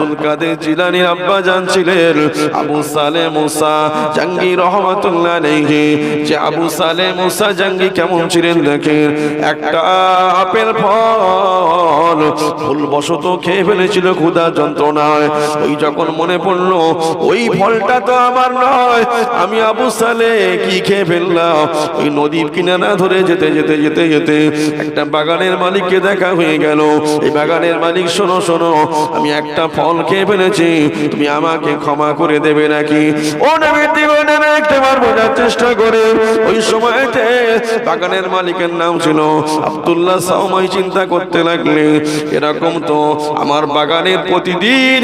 আব্দুল কাদের জিলানির আব্বা জান ছিলেন আবু সালে মুসা জাঙ্গি রহমাতুল্লাহ আলাইহি। যে আবু সালে মুসা জাঙ্গি কেমন ছিলেন দেখেন? একটা আপেল ফল ভুলবশত খেয়ে ফেলেছিল, ক্ষুধা যন্ত্রণায়। ওই যখন মনে পড়ল, ওই ফলটা তো আমার নয়, আমি আবু সালে কি খেয়ে ফেললাম? ওই নদীর কিনারা ধরে যেতে যেতে যেতে যেতে একটা বাগানের মালিককে দেখা হয়ে গেল। এই বাগানের মালিক, শোনো শোনো, আমি একটা ফল খেয়ে ফেলেছি তুমি আমাকে ক্ষমা করে দেবে নাকি? ও একটাবার বোঝার চেষ্টা করে। ওই সময়তে বাগানের মালিকের নাম ছিল আব্দুল্লাহ সাউমাই চিন্তা করতে লাগলে, এরকম তো আমার বাগানের প্রতিদিন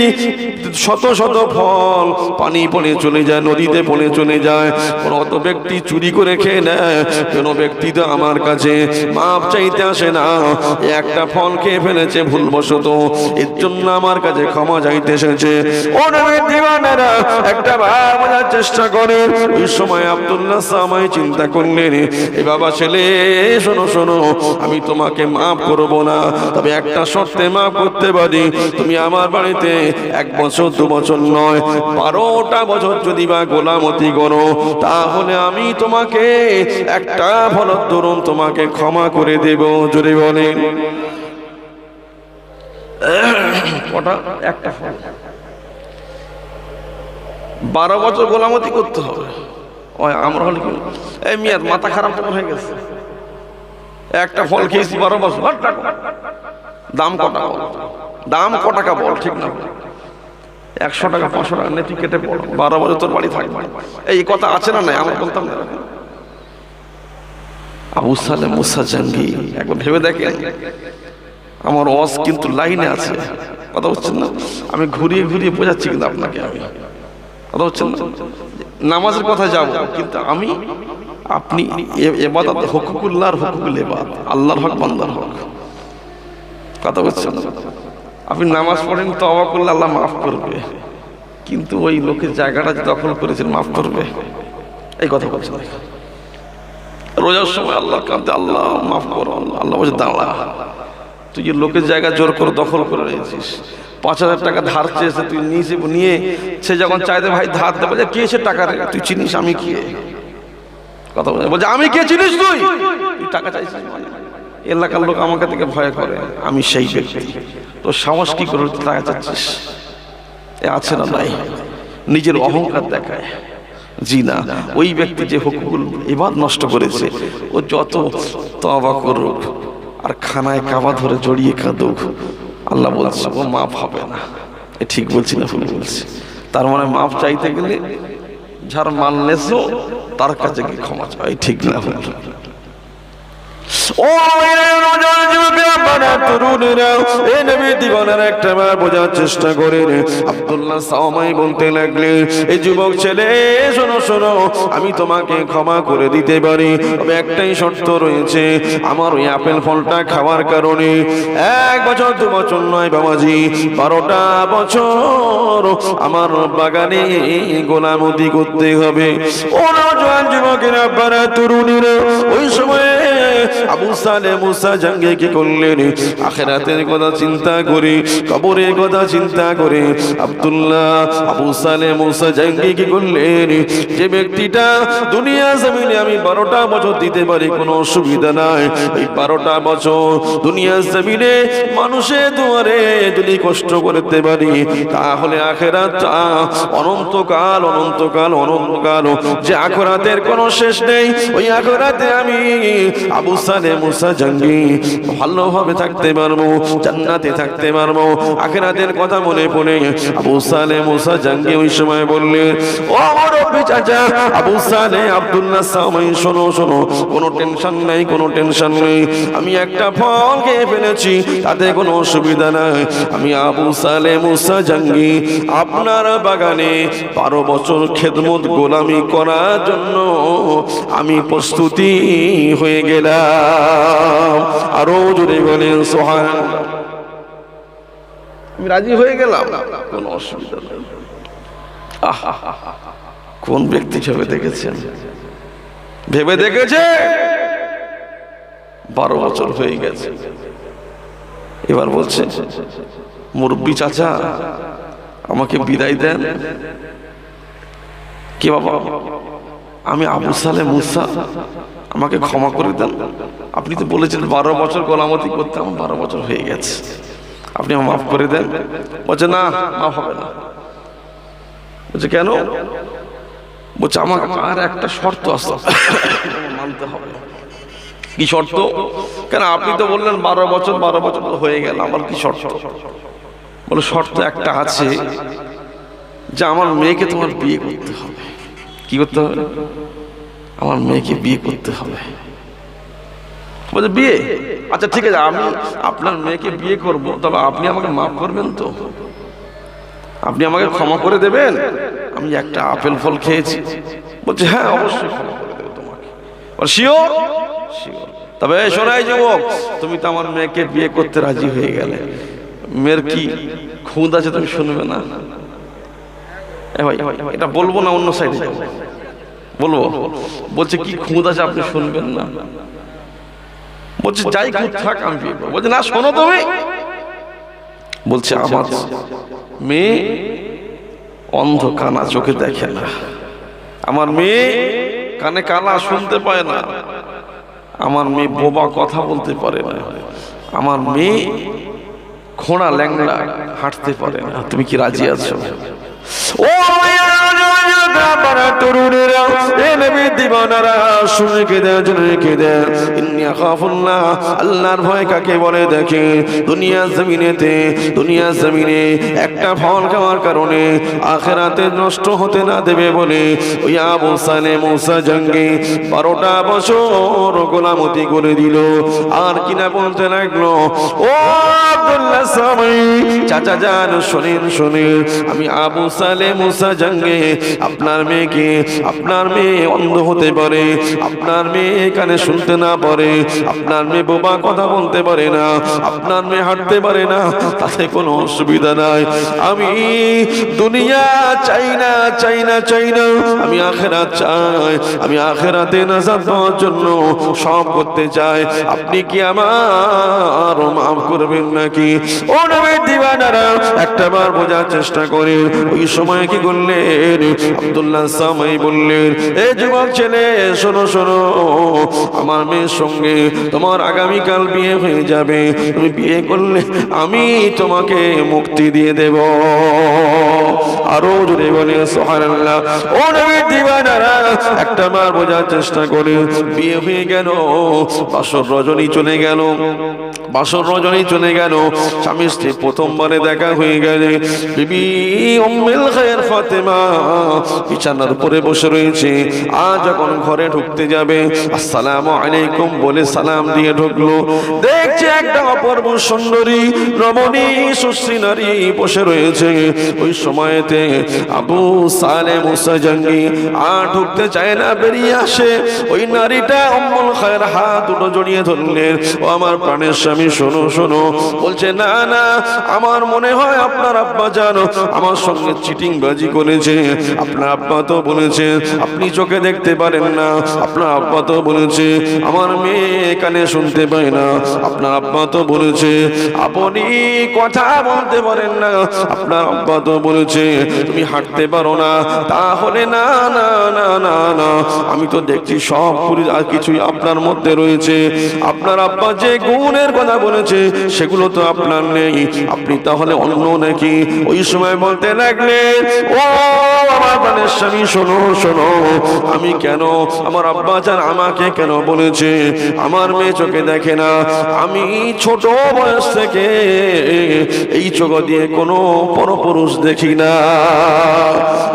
শত শত ফল, পানি পড়ে চলে যায়, নদীতে পড়ে চলে যায়। অত ব্যক্তি চুরি করে খেয়ে নেয়, কোনো ব্যক্তি তো আমার কাছে মাপ চাইতে আসে না। একটা ফল খেয়ে ফেলেছে ভুলবশত, এর জন্য আমার কাছে ক্ষমা এসেছে। ও নবীর দিওয়ানারা একটা ভাব চেষ্টা করে। ওই সময় আব্দুল্লাহ সামাই চিন্তা করলেন, এ বাবা ছেলে, শোনো শোনো, আমি তোমাকে মাফ করব না। তবে একটা শর্তে মাফ করতে পারি। তুমি আমার বাড়িতে এক বছর, দু বছর নয়, বারোটা বছর যদি বা গোলামতি করো, তাহলে আমি তোমাকে একটা ফলত ধরুন তোমাকে ক্ষমা করে দেব। জোরে বলেন। কটা একটা ফল বারো বছর গোলামতি করতে হবে। আমরা হলে এই মিয়ার মাথা খারাপ হয়ে গেছে। একটা ফল খেয়েছি বারো বছর। দাম কটা বল? দাম ক টাকা বল? ঠিক না। একশো টাকা, পাঁচশো টাকা নেটি কেটে বল বারো বছর তোর বাড়ি থাকবে। এই কথা আছে না নাই? আমরা বলতাম না। আবু সালে মুসা জাঙ্গি, একবার ভেবে দেখেন। আমার অস কিন্তু লাইনে আছে। কথা হচ্ছে না? আমি ঘুরিয়ে ঘুরিয়ে বোঝাচ্ছি কিন্তু আপনাকে আমি। কথা হচ্ছে না? নামাজের কথা যাব, কিন্তু আমি, আপনি এবাদত, হকুকুল্লাহর হকুকুল এবাদ আল্লাহর হক, বান্দার হক। কথা বলছেন? আপনি নামাজ পড়েন তবা করলে আল্লাহ মাফ করবে। কিন্তু ওই লোকের জায়গাটা দখল করেছেন, মাফ করবে। এই কথা বলছেন। রোজার সময় আল্লাহ কাঁদতে আল্লাহ মাফ করো আল্লাহ আল্লাহ বলছে, দাঁড়া। তুই যে লোকের জায়গা জোর করে দখল করে রয়েছিস পাঁচ হাজার টাকা ধার চেয়েছে, তুই নিয়েছে, নিয়ে সে যখন চাইতে ভাই, ধার দেবে যে কে সে টাকা রে? তুই চিনিস আমি কে? কথা বলে, বলছে, আমি কে, চিনিস তুই? তুই টাকা চাইছিস মানে? এলাকার লোক আমাকে থেকে ভয় করে, আমি সেই ব্যক্তি। তো সাহস কি করে টাকা চাচ্ছিস? এ আছে না নাই। নিজের অহংকার দেখায়। জি না ওই ব্যক্তি যে হুকুকুল এবার নষ্ট করেছে, ও যত তবা করুক আর খানায় কাবা ধরে জড়িয়ে কাঁদুক আল্লাহ বলছে, ও, মাফ হবে না। এ ঠিক বলছি না, ভুল বলছি। তার মানে মাফ চাইতে গেলে যার মাল নেছো তার কাছে কি ক্ষমা চাই ঠিক না, ভুল। ছেলে, শোনো শোনো, আমি তোমাকে ক্ষমা করে দিতে পারি একটাই শর্ত রয়েছে, আমার ওই আপেল ফলটা খাওয়ার কারণে। এক বছর, দু বছর নয় বাবাজি, বারোটা বছর আমার বাগানে গোলামতি করতে হবে। ও নজওয়ান যুবকেরা তরুণীরা, ওই সময়ে আবু সালে মুসা জাঙ্গে কি করলেন? আখেরাতের কথা চিন্তা করে, কবরের কথা চিন্তা করে আব্দুল্লাহ আবু সালে মুসা জাঙ্গে কি করলেন? যে ব্যক্তিটা দুনিয়া জমিনে আমি বারোটা বছর দিতে পারি, কোনো অসুবিধা নাই। এই বারোটা বছর দুনিয়া জমিনে মানুষের দুয়ারে যদি কষ্ট করতে পারি, তাহলে আখেরাতটা অনন্তকাল অনন্তকাল অনন্তকাল। যে আখরাতের কোনো শেষ নেই, ওই আখরাতে আমি আবু সালে মুসা জঙ্গি ভালোভাবে থাকতে পারব, জান্নাতে থাকতে পারব। আখেরাতের কথা মনে পড়ে আবু সালে মুসা জঙ্গি ওই সময় বললেন ও আমার চাচা, আবু সালে আব্দুল্লাহ সামাই শোনো শোনো, কোনো টেনশন নেই, কোনো টেনশন নেই। আমি একটা ফল খেয়ে ফেলেছি, তাতে কোনো অসুবিধা নাই। আমি আবু সালে মুসা জঙ্গি আপনার বাগানে বারো বছর খেদমত গোলামি করার জন্য আমি প্রস্তুতি হয়ে গেলাম। আরও জোরে বলেন সোহান আমি রাজি হয়ে গেলাম। কোনো অসুবিধা নেই। কোন ব্যক্তি ভেবে দেখেছেন? ভেবে দেখেছে? বারো বছর হয়ে গেছে। এবার বলছে মুরব্বী চাচা আমাকে বিদায় দেন। কে বাবা? আমি আবু সালে মুসা। আমাকে ক্ষমা করে দেন। আপনি তো বলেছেন বারো বছর গোলামতি করতে আমার বারো বছর হয়ে গেছে। আপনি আমার মাফ করে দেন। বলছে না মাফ হবে না। বলছে কেন? বলছে আমার আর একটা শর্ত আছে। আমার মানতে হবে। কি শর্ত? কেন আপনি তো বললেন বারো বছর বারো বছর তো হয়ে গেল আমার কি শর্ত? বলে শর্ত একটা আছে যে আমার মেয়েকে তোমার বিয়ে করতে হবে। কি করতে হবে? আমার মেয়েকে বিয়ে করতে হবে। বলছে, বিয়ে? আচ্ছা ঠিক আছে, আমি আপনার মেয়েকে বিয়ে করব, তবে আপনি আমাকে মাফ করবেন তো। আপনি আমাকে ক্ষমা করে দেবেন। আমি একটা আপেল ফল খেয়েছি। বলছে হ্যাঁ অবশ্যই ক্ষমা দেবো তোমাকে। শিওর? শিওর। তবে শোনাই যুবক, তুমি তো আমার মেয়েকে বিয়ে করতে রাজি হয়ে গেলে। মেয়ের কি খুদ আছে তুমি শুনবে না? ভাই, এটা বলব না অন্য সাইডে যাব? বলব? বলছে, কি খুদ আছে আপনি শুনবেন না? বলছে, যাই খুদ থাক, আমি বলছে, না, শোনো তুমি। বলছে, আমার মেয়ে অন্ধ কানা চোখে দেখে না। আমার মেয়ে কানে কানা শুনতে পায় না। আমার মেয়ে বোবা কথা বলতে পারে না। আমার মেয়ে খোঁড়া ল্যাংড়া হাঁটতে পারে না। তুমি কি রাজি আছো? ও তরুণেরা, এ নবী দিবানারা, শুনে কে দেয় জনে ইন্নিয়া খাফুল্লাহ আল্লাহর ভয় কাকে বলে দেখে? দুনিয়া জমিনেতে, দুনিয়া জমিনে একটা ফল খাওয়ার কারণে আখেরাতে নষ্ট হতে না দেবে বলে ওই আবু সালে মুসা জঙ্গে বারোটা বছর গোলামতি করে দিল। আর কিনা বলতে লাগল, ও আব্দুল্লাহ সামাই চাচা যান, শোনেন শোনেন। আমি আবু সালে মুসা জঙ্গে আপনার মেয়েকে আপনার মেয়ে অন্ধ হতে পারে, আপনার মেয়ে কানে শুনতে না পারে, আপনার মেয়ে বোবা কথা বলতে পারে না, আপনার মেয়ে হাঁটতে পারে না, তাতে কোনো অসুবিধা নাই। আমি দুনিয়া চাই না চাই না চাই না, আমি আখেরাত চাই, আমি আখেরাতে নাজাত পাওয়ার জন্য সব করতে চাই। আপনি কি আমার মাফ করবেন নাকি? ও নবীর দিবানারা, একটা বার বোঝার চেষ্টা করে ওই সময় কি করলেন? আব্দুল্লাহ সামাই বললেন, এ যুবক ছেলে, শোনো শোনো, আমার মেয়ের সঙ্গে তোমার আগামীকাল বিয়ে হয়ে যাবে। তুমি বিয়ে করলে আমি তোমাকে মুক্তি দিয়ে দেব। আরও জোরে বলে সোহানাল্লাহ ও নবীর দিবানারা, একটা বার বোঝার চেষ্টা করে বিয়ে হয়ে গেল, বাসর রজনী চলে গেল। বাসর রজনী চলে গেল। স্বামী স্ত্রী প্রথমবারে দেখা হয়ে গেলে বিবি উম্মুল খায়ের ফাতেমা বিছানার উপরে বসে রয়েছে। আজ যখন ঘরে ঢুকতে যাবে। আসসালামু আলাইকুম বলে সালাম দিয়ে ঢুকলো। দেখছে একটা অপূর্ব সুন্দরী, রমণী, সুশ্রী নারী বসে রয়েছে। ওই সময়তে আবু সালে মুসা আর ঢুকতে চায় না, বেরিয়ে আসে। ওই নারীটা অম্মল খায়ের হাত দুটো জড়িয়ে ধরলেন। ও আমার প্রাণের স্বামী, শোনো শোনো। বলছে, না না, আমার মনে হয় আপনার আব্বা জানো, আমার সঙ্গে চিটিং বাজি করেছে। আপনার আব্বা তো বলেছে, আপনি চোখে দেখতে পারেন না। আপনার আব্বা তো বলেছে, আমার মেয়ে কানে শুনতে পায় না। আপনার আব্বা তো বলেছে, আপনি কথা বলতে পারেন না। আপনার আব্বা তো বলেছে, তুমি হাঁটতে পারো না। তাহলে না না না না না, আমি তো দেখছি সব পুরি আর কিছুই আপনার মধ্যে রয়েছে। আপনার আব্বা যে গুণের কথা বলেছে, সেগুলো তো আপনার নেই। আপনি তাহলে অন্য নাকি? ওই সময় বলতে লাগলেন ও, আমার প্রাণের স্বামী, শোনো শোনো, আমি কেন, আমার আব্বা চান আমাকে কেন বলেছে? আমার মেয়ে চোখে দেখে না। আমি ছোট বয়স থেকে এই চোখ দিয়ে কোনো পরপুরুষ দেখি না।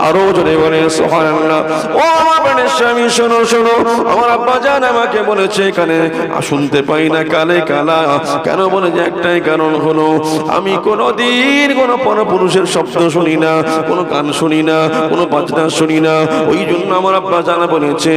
আরও জোরে বলে সোহানাল্লাহ ও, আমার প্রাণের স্বামী, শোনো শোনো, আমার আব্বা জান আমাকে বলেছে এখানে শুনতে পাই না, কালে কালা কেন বলে যে একটাই কারণ হলো, আমি কোনো দিন কোনো পরপুরুষের শব্দ শুনি না, কোনো গান শুনি না, কোনো বাজনা শুনি না। ওই জন্য আমার আব্বা জানা বলেছে,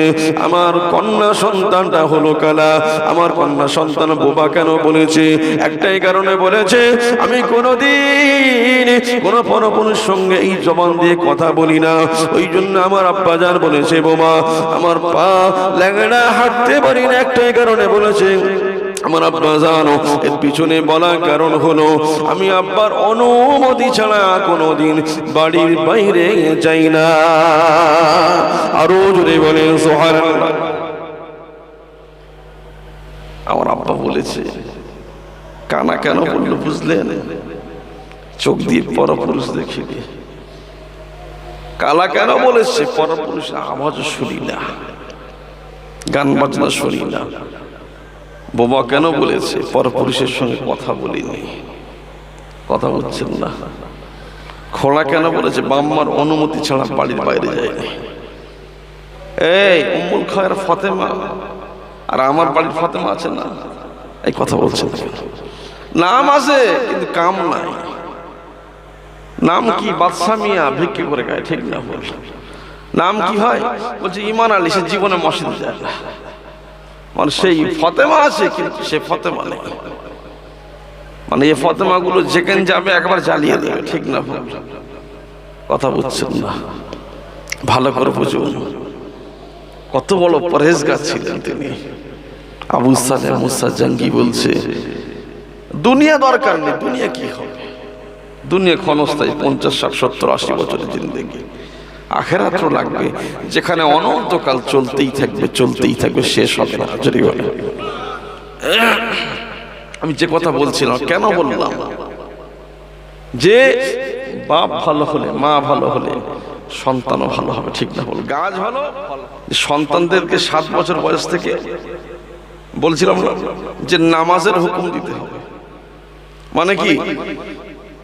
আমার কন্যা সন্তানটা হলো কালা। আমার কন্যা সন্তান বোবা কেন বলেছে? একটাই কারণে বলেছে, আমি কোনোদিন কোনো পরপুরুষ সঙ্গে এই জবান দিয়ে কথা বলি না। ওই জন্য আমার আব্বা জান বলেছে, বোমা, আমার পা ল্যাংড়া, হাঁটতে পারি না। একটাই কারণে বলেছে আমার আব্বা জানো, এর পিছনে বলার কারণ হলো, আমি আব্বার অনুমতি ছাড়া কোনোদিন বাড়ির বাইরে যাই না। আরও জোরে বলেন সোহার আমার আব্বা বলেছে, কানা কেন বলল বুঝলেন? চোখ দিয়ে পরপুরুষ দেখিবি কালা কেন বলেছে? পরপুরুষ আওয়াজ শুনি না। গান বাজনা শুনি না। বোমা কেন বলেছে? পরপুরুষের সঙ্গে কথা বলিনি। কথা বলছেন না। খোলা কেন বলেছে? বাম্মার অনুমতি ছাড়া বাড়ির বাইরে যায়নি। এই, উম্মুল খয়ের ফতেমা। আর আমার বাড়ির ফতেমা আছে না? এই কথা বলছেন নাম আছে, কিন্তু কাম নাই। নাম কি বাদশা মিয়া? ভিক্ষি করে গায়ে ঠিক না বল নাম কি হয়? বলছে, ইমান আলী, সে জীবনে মসজিদ যায় না। মানে সেই ফতেমা আছে কিন্তু সে ফতেমা নেই। মানে এই ফতেমা গুলো যেখানে যাবে একবার জ্বালিয়ে দেবে, ঠিক না কথা বুঝছেন না? ভালো করে বুঝুন। কত বড় পরেজগার ছিলেন তিনি। আবু সালে মুসা জঙ্গি বলছে, দুনিয়া দরকার নেই, দুনিয়া কি হবে? দুনিয়া ক্ষণস্থায়ী, পঞ্চাশ, ষাট, সত্তর, আশি বছরের জিন্দগি। আখেরাত লাগবে। যেখানে অনন্তকাল চলতেই থাকবে চলতেই থাকবে শেষ হবে না যদি বলে। আমি যে কথা বলছিলাম কেন বললাম? যে বাপ ভালো হলে মা ভালো হলে সন্তানও ভালো হবে ঠিক না বল গাছ ভালো সন্তানদেরকে সাত বছর বয়স থেকে বলছিলাম যে নামাজের হুকুম দিতে হবে। মানে কি?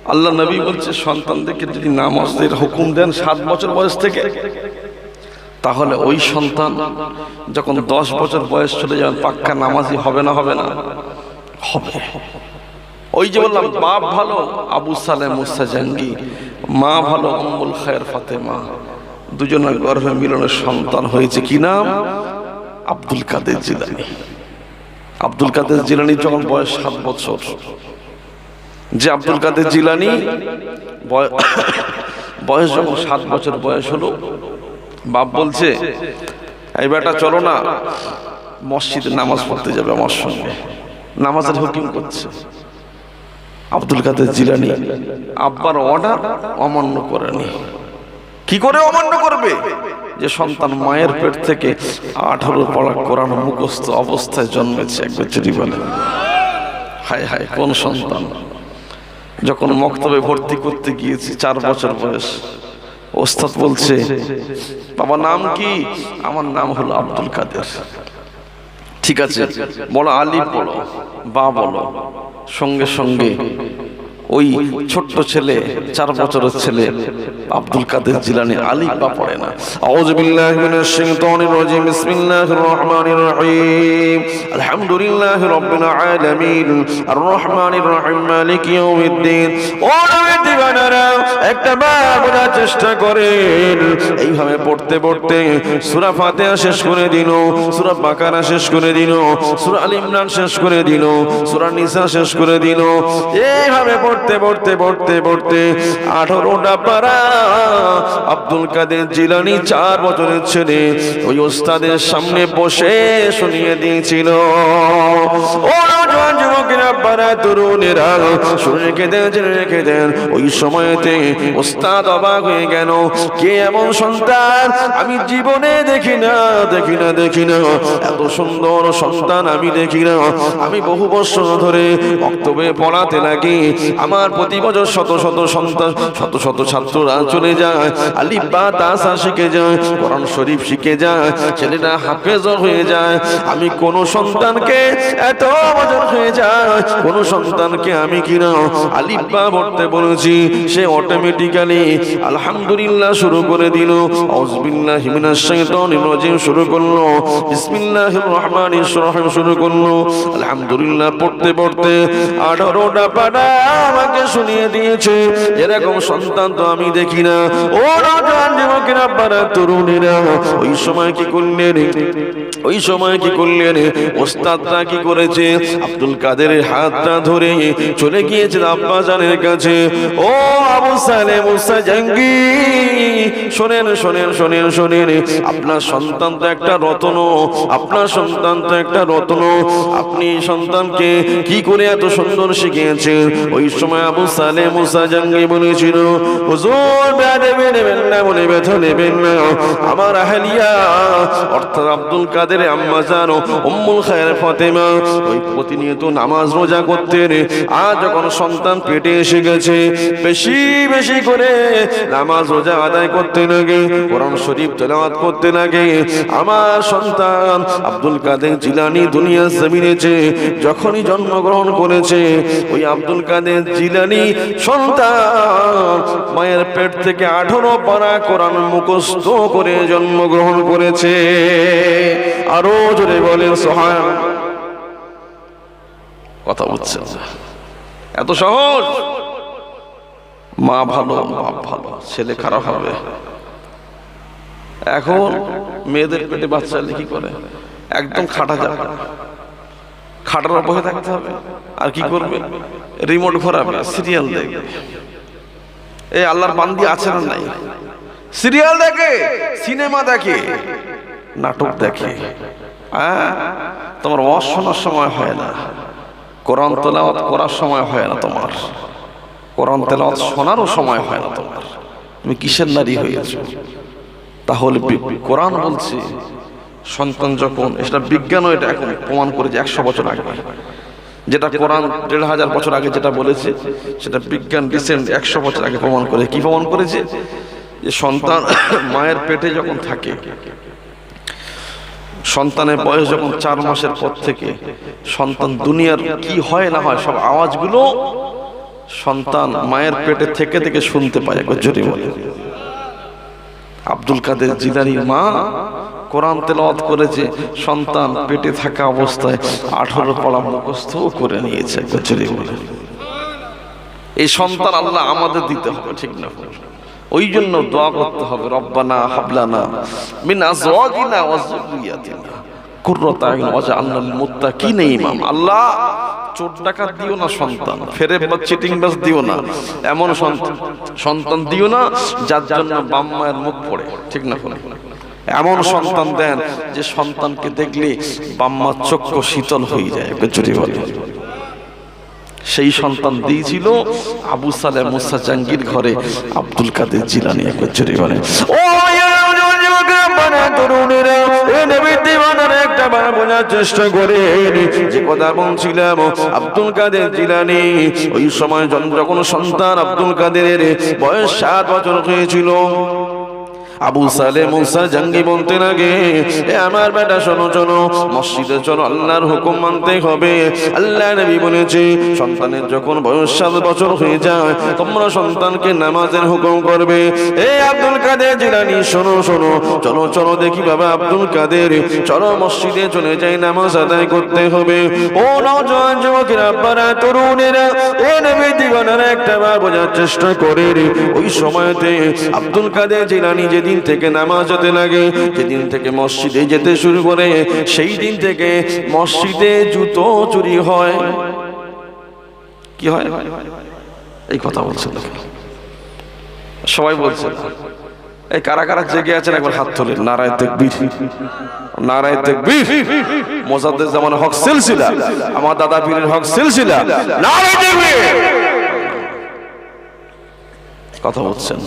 আল্লাহ নবী বলছে, সন্তানদেরকে যদি নামাজের হুকুম দেন সাত বছর বয়স থেকে, তাহলে ওই সন্তান যখন দশ বছর বয়স চলে যাবেন পাক্কা নামাজি হবে না হবে না? হবে। ওই যে বললাম, বাপ ভালো, আবু সালে মুসা জাঙ্গি, মা ভালো অম্বুল খায়ের ফাতেমা। দুজনের গর্ভে মিলনের সন্তান হয়েছে কি নাম? আব্দুল কাদের জিলানি। আব্দুল কাদের জিলানি যখন বয়স সাত বছর যে আব্দুল কাদের জিলানি, বয়- বয়স যখন সাত বছর বয়স হলো, বাপ বলছে, এই বেটা, চলো না, মসজিদে নামাজ পড়তে যাবে আমার সঙ্গে। নামাজের হুকুম করছে আব্দুল কাদের জিলানি, আব্বার অর্ডার অমান্য করেনি কি করে অমান্য করবে? যে সন্তান মায়ের পেট থেকে আঠারো পড়া কোরআন মুখস্থ অবস্থায় জন্মেছে একবার যদি বলে হায় হায়, কোন সন্তান? যখন মক্তবে ভর্তি করতে গিয়েছি, চার বছর বয়স, ওস্তাদ বলছে, বাবা, নাম কি? আমার নাম হলো আব্দুল কাদের। ঠিক আছে, বলো আলী বলো, বা বলো। সঙ্গে সঙ্গে ওই ছোট্ট ছেলে, চার বছরের ছেলে, আব্দুল কাদের জিলানি আলিফ বা পড়ে না। আউযু বিল্লাহি মিনাশ শাইতানির রাজিম, বিসমিল্লাহির রহমানির রহিম। আলহামদুলিল্লাহি রাব্বিল আলামিন। আর রহমানির রহিম, মালিকি ইয়াউমিদ্দিন। ও নবীর দিবানারা, একটা বার বোঝার চেষ্টা করেন। এইভাবে পড়তে পড়তে সূরা ফাতিহা শেষ করে দিল, সূরা বাকারা শেষ করে দিন সূরা আল ইমরান শেষ করে দিন সূরা নিসা শেষ করে দিল। এইভাবে পড়তে পড়তে পড়তে পড়তে আঠারোটা পারা আব্দুল কাদের জিলানি চার বছরের ছেলে, ওই ওস্তাদের সামনে বসে শুনিয়ে দিয়েছিল। আমি জীবনে দেখি না দেখি না দেখি না। এত সুন্দর সন্তান আমি দেখি না। আমি বহু বছর ধরে বক্তব্যে পড়াতে লাগি। আমার প্রতি বছর শত শত সন্তান, শত শত ছাত্ররা চলে যায়। আলিফ বা তাসা শিখে যায়, কোরআন শরীফ শিখে যায় ছেলেটা হাফেজ হয়ে যায়। আমি কোন সন্তানকে এত বছর হয়ে যায়, কোন সন্তানকে আমি কিনা আলিফ বা পড়তে বলেছি। সে অটোমেটিক্যালি আলহামদুলিল্লাহ শুরু করে দিল। আউযুবিল্লাহি মিনাশ শাইতানির রাজিম শুরু করল। বিসমিল্লাহির রহমানির রহিম শুরু করল। আলহামদুলিল্লাহ পড়তে পড়তে আঠারোটা পাড়া আমাকে শুনিয়ে দিয়েছে। এরকম সন্তান তো আমি দেখি না। ও রাজান যুবকেরা পাড়া তরুণীরা, ওই সময় কি করলেন? ওই সময় কি করলেন? ওস্তাদরা কি করেছে? আব্দুল কাদের হাতটা ধরে চলে গিয়েছে আব্বা জানের কাছে। ও আবু সালে মুসা জঙ্গি, শোনেন শোনেন শোনেন শোনেন, আপনার সন্তান তো একটা রত্ন, আপনার সন্তান তো একটা রত্ন। আপনি সন্তানকে কি করে এত সুন্দর শিখিয়েছেন? ওই সময় আবু সালে মুসা জঙ্গি বলেছিল, হুজুর বেয়াদবি নেবেন না, বলে ব্যথা নেবেন না। আমার আহলিয়া, অর্থাৎ আব্দুল কাদের আম্মা জানো, উম্মুল খায়ের ফাতেমা, ওই প্রতিনিয়ত নামাজ রোজা করতেন। আজ যখন সন্তান পেটে এসে গেছে, বেশি বেশি করে নামাজ রোজা আদায় করতে লাগে, কোরআন শরীফ তেলাওয়াত করতে লাগে। আমার সন্তান আব্দুল কাদের জিলানি দুনিয়া জমিনেছে, যখনই জন্মগ্রহণ করেছে, ওই আব্দুল কাদের জিলানি সন্তান, মায়ের পেট থেকে আঠারো পারা কোরআন মুখস্থ করে জন্মগ্রহণ করেছে। আরও জোরে বলেন সোহান কথা বুঝছেন এত সহজ? মা ভালো, বাপ ভালো, ছেলে খারাপ হবে। এখন মেয়েদের পেটে বাচ্চা কি করে? একদম খাটা যাবে খাটার বসে থাকতে হবে। আর কি করবে? রিমোট ঘোরাবে সিরিয়াল দেখবে। এই আল্লাহর বান্দি আছে না নাই? সিরিয়াল দেখে সিনেমা দেখে, নাটক দেখে। হ্যাঁ? তোমার ওয়াজ শোনার সময় হয় না। কোরআন তেলাওয়াত করার সময় হয় না তোমার। কোরআন তেলাওয়াত শোনারও সময় হয় না তোমার। তুমি কিসের নারী হয়েছ? তাহলে কোরআন বলছে সন্তান যখন এটা বিজ্ঞানও এটা এখন প্রমাণ করেছে একশো বছর আগে। যেটা কোরআন দেড় হাজার বছর আগে যেটা বলেছে, সেটা বিজ্ঞান রিসেন্ট একশো বছর আগে প্রমাণ করে কি প্রমাণ করেছে? যে সন্তান মায়ের পেটে যখন থাকে, সন্তানের বয়স যখন চার মাসের পর থেকে, সন্তান দুনিয়ার কি হয় না হয় সব আওয়াজগুলো সন্তান মায়ের পেটে থেকে থেকে শুনতে পায়, একবার জোরে বলে। আব্দুল কাদের জিলানির মা কোরআন তেলাওয়াত করেছে, সন্তান পেটে থাকা অবস্থায় আঠারো পড়া মুখস্থ করে নিয়েছে জোরে বলে এই সন্তান আল্লাহ আমাদের দিতে হবে, ঠিক না? ওই জন্য দোয়া করতে হবে, রব্বানা হাবলানা মিন ওয়া যুররিয়াতিনা। কুররাতা আইন ওয়াজআলনাল মুত্তাকিনা ইমাম। আল্লাহ দিও না সন্তান ফেরে চিটিং দিও না। এমন সন্তান দিও না, যার জন্য বাম মায়ের মুখ পড়ে, ঠিক না? এমন সন্তান দেন যে সন্তানকে দেখলে বাম্মার চক্ষু শীতল হয়ে যায় বেচুরি বলে সেই সন্তান দিয়েছিল আবু সালে মুসা জাঙ্গির ঘরে, আব্দুল কাদের জিলানি একবার জোরে বলে ও বোঝার চেষ্টা যে আব্দুল কাদের ওই সময় সন্তান আব্দুল কাদের বয়স সাত বছর হয়েছিল আবু সালে মুসা জঙ্গি বলতে লাগে। এ আমার বেটা শোনো শোনো মসজিদে চলো আল্লাহর হুকুম মানতে হবে। আল্লাহ নবী বলেছে সন্তানের যখন বয়স সাত বছর হয়ে যায় তোমরা সন্তানকে নামাজের হুকুম করবে। এ আব্দুল কাদের জিলানি শোনো শোনো চলো চলো দেখি বাবা আব্দুল কাদের। চলো মসজিদে চলে যাই নামাজ আদায় করতে হবে। ও নজওয়ান যুবকেরা আপনারা তরুণেরা এ নবী দিবানারা একটা বার বোঝার চেষ্টা করে ওই সময়তে আব্দুল কাদের জিলানি যেদিন থেকে নামাজ হতে লাগে যেদিন থেকে মসজিদে যেতে শুরু করে, সেই দিন থেকে মসজিদে জুতো চুরি হয়। কি হয়? এই কথা বলছিল সবাই বলছে এই কারা কারা জেগে আছেন, একবার হাত তোলেন। নারায় তেকবীর। নারায় তেকবীর। মোজাদ্দের জামান হক সিলসিলা। আমার দাদা পীরের হক সিলসিলা। নারায় তেকবীর। কথা বলছেন।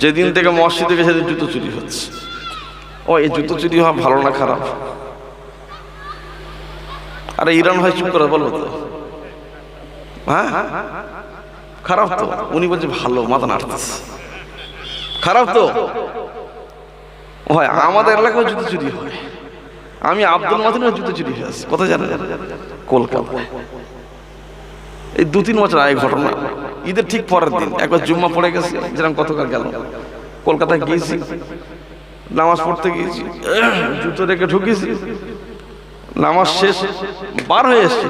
যেদিন থেকে মসজিদ সেদিন জুতো চুরি হচ্ছে। ও, এই জুতো চুরি হওয়া ভালো না খারাপ? আরে, ইরান ভাই চুপ করে, বলো তো। হ্যাঁ? খারাপ তো। উনি বলছে ভালো, মাথা নাড়তেছে। খারাপ তো? হয়, আমাদের এলাকায় জুতো চুরি হয়। আমি আব্দুল মাতিনের জুতো চুরি হয়েছে কোথায় জানেন? কলকাতা এই দু তিন বছর আগে ঘটনা। ঈদের ঠিক পরের দিন, একবার জুম্মা পড়ে গেছে, যেরকম কতকাল গেল কলকাতায় গিয়েছি, নামাজ পড়তে গিয়েছি, জুতো রেখে ঢুকেছি, নামাজ শেষ, বার হয়ে এসছে।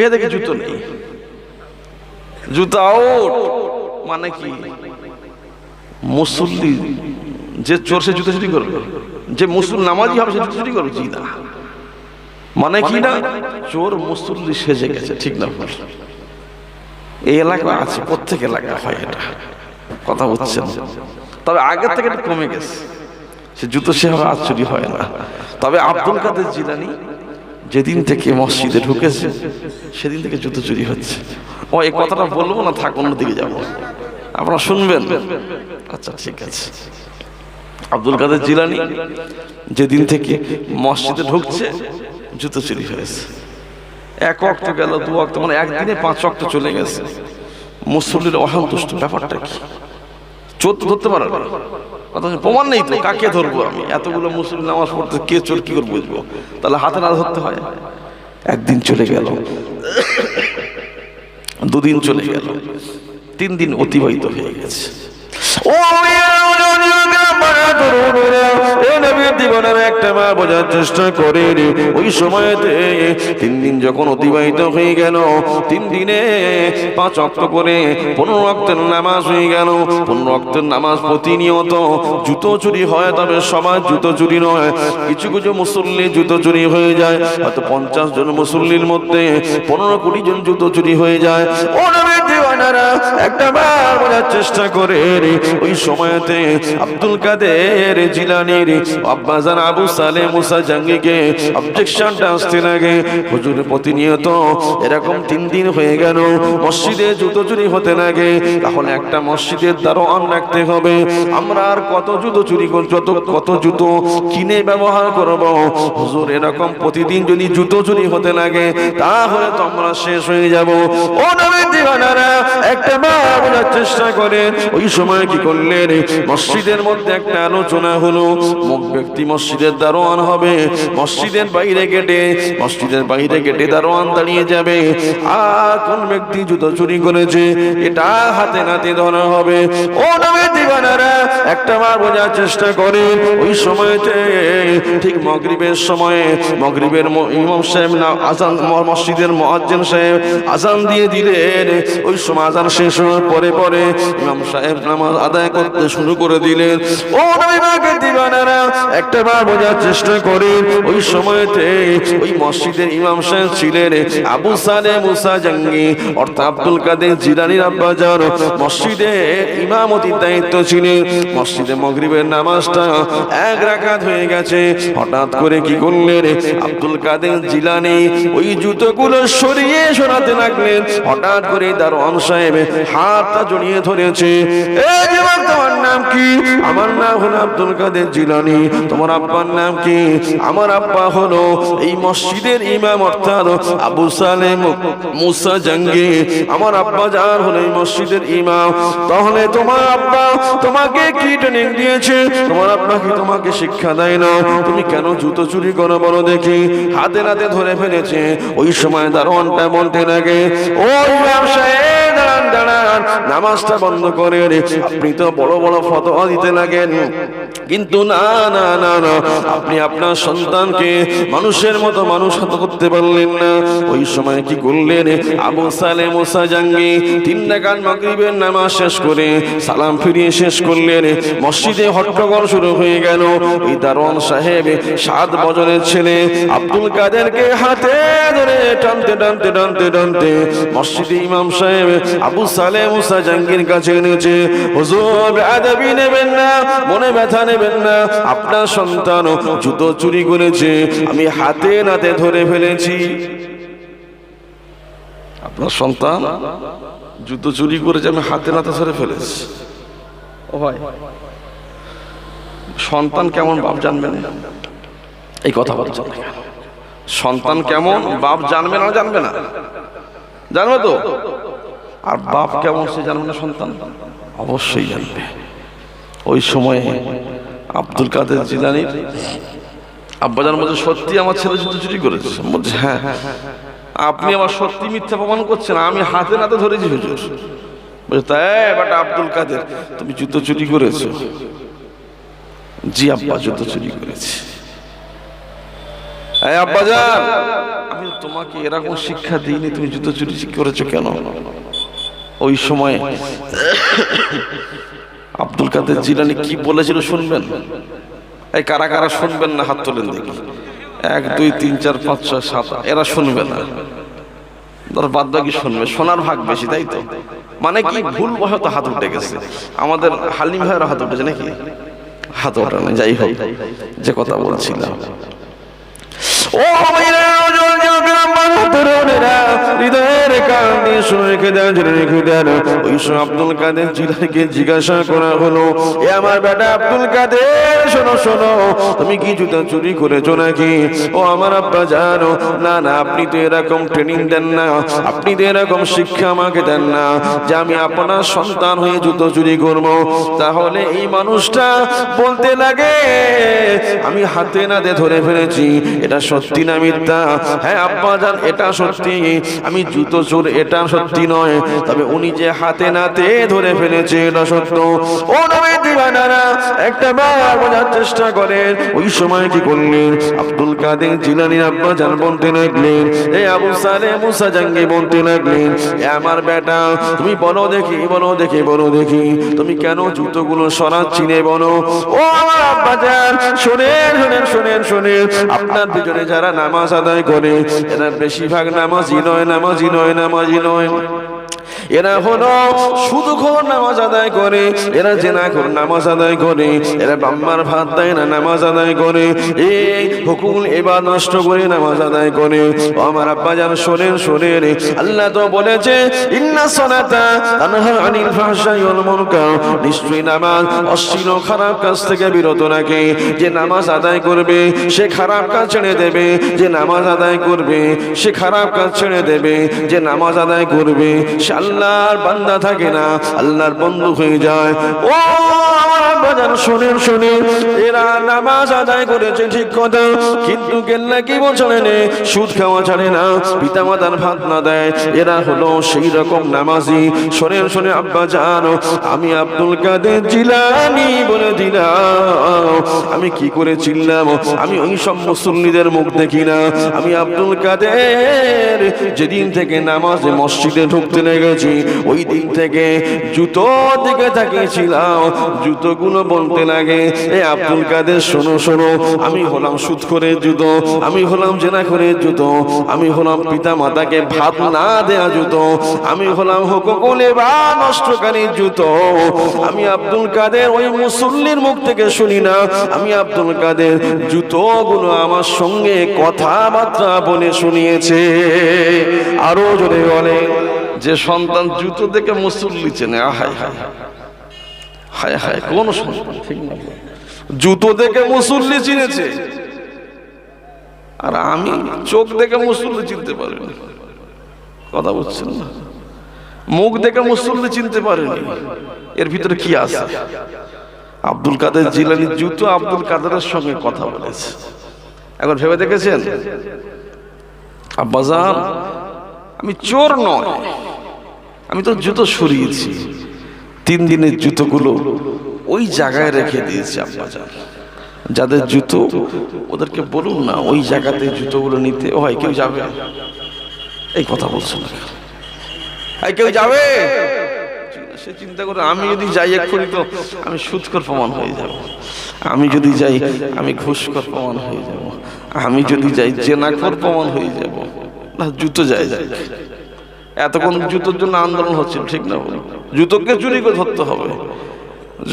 এ দেখে জুতো নেই। জুতো আউট মানে কি? মুসল্লি যে চোর সে জুতো চুরি করবে, যে মুসুল নামাজি হবে সে জুতো চুরি করবে জি না মানে কি না? চোর মুসল্লি সেজে গেছে, ঠিক না? এই এলাকা আছে, প্রত্যেক এলাকা হয় এটা। কথা বলছেন তবে আগের থেকে একটু কমে গেছে। সে জুতো সেভাবে আর চুরি হয় না। তবে আব্দুল কাদের জিলানি যেদিন থেকে মসজিদে ঢুকেছে, সেদিন থেকে জুতো চুরি হচ্ছে। ও এই কথাটা বলব না, থাক অন্যদিকে যাব। আপনারা শুনবেন? আচ্ছা ঠিক আছে। আব্দুল কাদের জিলানি যেদিন থেকে মসজিদে ঢুকছে, জুতো চুরি হয়েছে। এক অক্ট গেল, দু অক্ট মানে একদিনে পাঁচ অক্ট চলে গেছে। মুসল্লির অসন্তুষ্ট ব্যাপারটা কি? চোর তো ধরতে পারে না। প্রমাণ নেই তো, কাকে ধরবো আমি? এতগুলো মুসলিম নামাজ পড়তে, কে চোর কি করে বুঝব? তাহলে হাতে না ধরতে হয়। একদিন চলে গেল। দুদিন চলে গেল। তিন দিন অতিবাহিত হয়ে গেছে। ও জুতো চুরি হয়, তবে সমাজ জুতো চুরি নয়। কিছু কিছু মুসল্লি জুতো চুরি হয়ে যায়। হয়তো পঞ্চাশ জন মুসল্লির মধ্যে পনেরো কুড়ি জন জুতো চুরি হয়ে যায়। একটা বার বোঝার চেষ্টা করে ওই সময়তে আব্দুল কাদের জিলানির আব্বাজান আবু সালে মুসা জাঙ্গিকে অবজেকশনটা আসতে লাগে। হুজুর প্রতিনিয়ত এরকম তিন দিন হয়ে গেল, মসজিদে জুতো চুরি হতে লাগে। তাহলে একটা মসজিদের দারোয়ান রাখতে হবে। আমরা আর কত জুতো চুরি কর যত কত জুতো কিনে ব্যবহার করব। হুজুর এরকম প্রতিদিন যদি জুতো চুরি হতে লাগে, তাহলে তো আমরা শেষ হয়ে যাব। ও নবীর দিওয়ানারা, একটা বোঝার চেষ্টা করেন। ওই সময় কি করলেন? মসজিদের মধ্যে একটা আলোচনা হলো, মুখ ব্যক্তি মসজিদের দারোয়ান হবে। মসজিদের বাইরে গেটে মসজিদের বাইরে গেটে দারোয়ান দাঁড়িয়ে যাবে। আর কোন ব্যক্তি জুতো চুরি করেছে, এটা হাতে নাতে ধরা হবে। ও নবীর দিওয়ানারা একটা বার বোঝার চেষ্টা করে। ওই সময়তে ঠিক মগরিবের সময়ে, মগরিবের ইমাম সাহেব না, আজান মসজিদের মুয়াজ্জিন সাহেব আজান দিয়ে দিলেন। ওই সময় আজান শেষ হওয়ার পরে পরে ইমাম সাহেব নামাজ আদায় করতে শুরু করে দিলেন। ও এক রাকাত হয়ে গেছে। হঠাৎ করে কি করলেন? আব্দুল কাদের জিলানি ওই জুতোগুলো সরিয়ে সরাতে লাগলেন। হঠাৎ করে দারোয়ান সাহেব হাতটা জড়িয়ে ধরেছে। তোমার নাম কি? আমার নাম হলো আব্দুল কাদের জিলানি। তোমার আব্বার নাম কি? আমার আব্বা হলো এই মসজিদের ইমাম, অর্থাৎ আবু সালেম মুসা জাঙ্গি। আমার আব্বা যার হলো এই মসজিদের ইমাম। তাহলে তোমার আব্বা তোমাকে কি ট্রেনিং দিয়েছে? তোমার আব্বা কি তোমাকে শিক্ষা দেয় না? তুমি কেন জুতো চুরি করো বলো দেখি। হাতে নাতে ধরে ফেলেছে। ওই সময় দারোয়ানটা বলতে লাগে, ও ইমাম সাহেব, দাঁড়ান দাঁড়ান, নামাজটা বন্ধ করে আপনি তো বড় বড় ফতোয়া দিতে লাগেন। কিন্তু না না না না, আপনি আপনার সন্তানকে মানুষের মতো মানুষ হত করতে পারলেন না। ওই সময় কি করলেন? আবু সালে মোসা জাঙ্গি তিন ডাকাত মাগরিবের নামাজ শেষ করে সালাম ফিরিয়ে শেষ করলেন। মসজিদে হট্টগোল শুরু হয়ে গেল। ওই দারোয়ান সাহেব সাত বছরের ছেলে আব্দুল কাদেরকে হাতে ধরে টানতে টানতে টানতে টানতে মসজিদে ইমাম সাহেব আবু সালে মুসা জাঙ্গির কাছে এনেছে। হুজুর, আদাবি নেবেন না, মনে ব্যথা নেবেন না। আপনার সন্তান জুতো চুরি করেছে আমি হাতে নাতে ধরে ফেলেছি। আপনার সন্তান জুতো চুরি করেছে আমি হাতে নাতে ধরে ফেলেছি। ও ভাই। সন্তান কেমন বাপ জানবে না এই কথা বলছেন সন্তান কেমন বাপ জানবে না জানবে না? জানবে তো? আর বাপ কেমন সে জানবে না সন্তান? অবশ্যই জানবে। ওই সময়ে আব্দুল কাদের জিলানির আব্বাজার মধ্যে সত্যি আমার ছেলে জুতো চুরি করেছে? বলছে হ্যাঁ আপনি আমার সত্যি মিথ্যা প্রমাণ করছেন, আমি হাতে নাতে ধরেছি হুজুর। বলছে তাই বাটা আব্দুল কাদের, তুমি জুতো চুরি করেছ? জি, আব্বা, জুতো চুরি করেছি। এই আব্বাজান, আমি তোমাকে এরকম শিক্ষা দিইনি, তুমি জুতো চুরি করেছ কেন? ওই সময় আব্দুল কাদের জিলানি কি বলেছিল শুনবেন? এই কারা কারা শুনবেন না হাত তোলেন দেখি। এক, দুই, তিন, চার, পাঁচ, ছয়, সাত এরা শুনবে না। ধর বাদ বাকি শুনবে, শোনার ভাগ বেশি, তাই তো? মানে কি ভুল হয়তো হাত উঠে গেছে। আমাদের হালিম ভাইয়ের হাত উঠেছে নাকি? হাত ওঠে না, যাই হোক, যে কথা বলছিলাম। আমার আব্বা, জানো। না না, আপনি তো এরকম ট্রেনিং দেন না। আপনি তো এরকম শিক্ষা আমাকে দেন না যে আমি আপনার সন্তান হয়ে জুতো চুরি করব। তাহলে এই মানুষটা বলতে লাগে, আমি হাতে নাতে ধরে ফেলেছি। এটা না মিথ্যা? হ্যাঁ আব্বা জান, এটা সত্যি। আমি জুতো চোর, এটা সত্যি নয়। তবে উনি যে হাতে নাতে ধরে ফেলেছে, এটা সত্য। ও নবী দিবানারা, একটা বার বোঝার চেষ্টা করেন। ওই সময় কি করলেন? আব্দুল কাদের আব্বা বলতে লাগলেন এই আবু সালে মুসা জাঙ্গি বলতে লাগলেন, এ আমার বেটা, তুমি বলো দেখি বলো দেখি বলো দেখি। তুমি কেন জুতোগুলো সরাচ্ছিলে বলো? ও আমার আব্বা জান, শোনেন শোনেন শোনেন শোনেন, আপনার পিছনে যারা নামাজ আদায় করে এরা বেশিরভাগ নামাজি নয় নামাজি নয় নামাজি নয়। এরা হলো শুধু ঘর নামাজ আদায় করে, এরা জেনা করে নামাজ আদায় করে, এরা বাম্মার ভাত দেয় না নামাজ আদায় করে এই হুকুল এবার নষ্ট করে নামাজ আদায় করে। আমার আব্বা জান শোনেন শোনেন, আল্লাহ তো বলেছে, ইন্না সলাতা তানহা আনিল ফাহশাই ওয়াল মুনকার। নামাজ অশ্লীল খারাপ কাজ থেকে বিরত রাখে। যে নামাজ আদায় করবে, সে খারাপ কাজ ছেড়ে দেবে। যে নামাজ আদায় করবে, সে খারাপ কাজ ছেড়ে দেবে। যে নামাজ আদায় করবে, সে আল্লাহর বান্দা থাকে না, আল্লাহর বন্ধু হয়ে যায়। ও বাজার শোনেন শোনেন, এরা নামাজ আদায় করেছে ঠিক কথা, কিন্তু কেল্লা কি বছরে নে সুদ খাওয়া ছাড়ে না পিতা মাতার ভাত না দেয়, এরা হলো সেই রকম নামাজি। শোনেন শোনে আব্বা জানো, আমি আব্দুল কাদের জিলানি বলে দিলাম। আমি কি করে চিনলাম? আমি ওই সব মুসল্লিদের মুখ দেখি না। আমি আব্দুল কাদের, যেদিন থেকে নামাজে মসজিদে ঢুকতে লেগেছি ওই দিন থেকে জুতো দিকে তাকিয়েছিলাম। জুতোগুলো বলতে লাগে, এ আব্দুল কাদের, শোনো শোনো, আমি হলাম সুদ করে জুতো, আমি হলাম জেনা করে জুতো, আমি হলাম পিতা মাতাকে ভাত না দেয়া জুতো, আমি হলাম হুকুকুলে বা নষ্টকারী জুতো। আমি আব্দুল কাদের, ওই মুসল্লির মুখ থেকে শুনি না। আমি আব্দুল কাদের জুতোগুলো আমার সঙ্গে কথাবার্তা বলে শুনিয়েছে। আরও জোরে বলে যে সন্তান জুতো দেখে মুসল্লি চেনে হায় হায় হায়। হায় কোন সন্তান, ঠিক না জুতো দেখে মুসল্লি চিনেছে আর আমি চোখ দেখে মুসল্লি চিনতে পারিনি। কথা বলছেন না? মুখ দেখে মুসল্লি চিনতে পারেনি। এর ভিতরে কি আছে? আব্দুল কাদের জিলানি জুতো আব্দুল কাদেরের সঙ্গে কথা বলেছে। এখন ভেবে দেখেছেন? আব্বাজান আমি চোর নয়। আমি তো জুতো সরিয়েছি। তিন দিনের জুতোগুলো ওই জায়গায় রেখে দিয়েছি আব্বাজান। যাদের জুতো ওদেরকে বলুন না, ওই জায়গাতে জুতোগুলো নিতে হয়, কেউ যাবে? এই কথা বলছো না কেউ যাবে? সে চিন্তা করে, আমি যদি যাই এক্ষুনি তো আমি সুৎকর প্রমাণ হয়ে যাব। আমি যদি যাই, আমি ঘুষকর প্রমাণ হয়ে যাব। আমি যদি যাই জেনাকর প্রমাণ হয়ে যাব। জুতো যায় যায় এতক্ষণ জুতোর জন্য আন্দোলন হচ্ছিল, ঠিক না জুতোকে চুরি করে ধরতে হবে।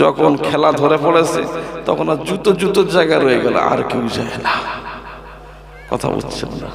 যখন খেলা ধরে পড়েছে, তখন আর জুতো, জুতোর জায়গা রয়ে গেল, আর কেউ যায় না। কথা বলছেন না।